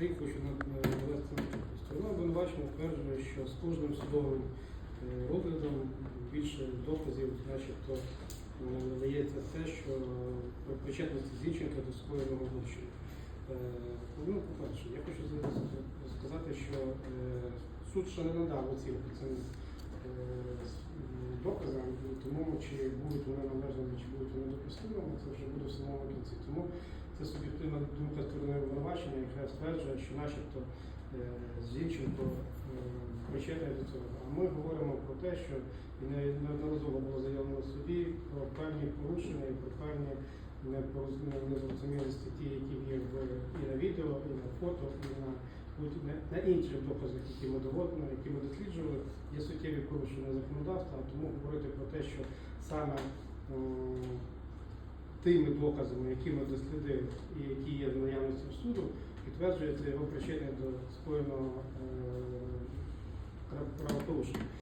на чутку. Сторона обвинувачення стверджує, що з кожним судовим е, розглядом більше доказів, начебто, е, надається те, що про причетність Зінченка до скоєного злочину. Е, Ну, по-перше, я хочу сказати, що суд ще не надав оцінку цим доказам, тому чи будуть вони належними, чи будуть вони допустимими, це вже буде в самому кінці. Тому це суб'єктивна думка сторони обвинувачення, яка стверджує, що начебто е, Зінченко е, причетний до цього. А ми говоримо про те, що неодноразово було заявлено суді про певні порушення і про певні непороз- не- незрозумілості ті, які є і на відео, і на фото, і на, на, інших доказах, які ми доводимо, які ми досліджували, є суттєві порушення законодавства, тому говорити про те, що саме тими доказами, які ми дослідили і які є в наявності в суду, підтверджується його причини до скоєного е, правопорушення.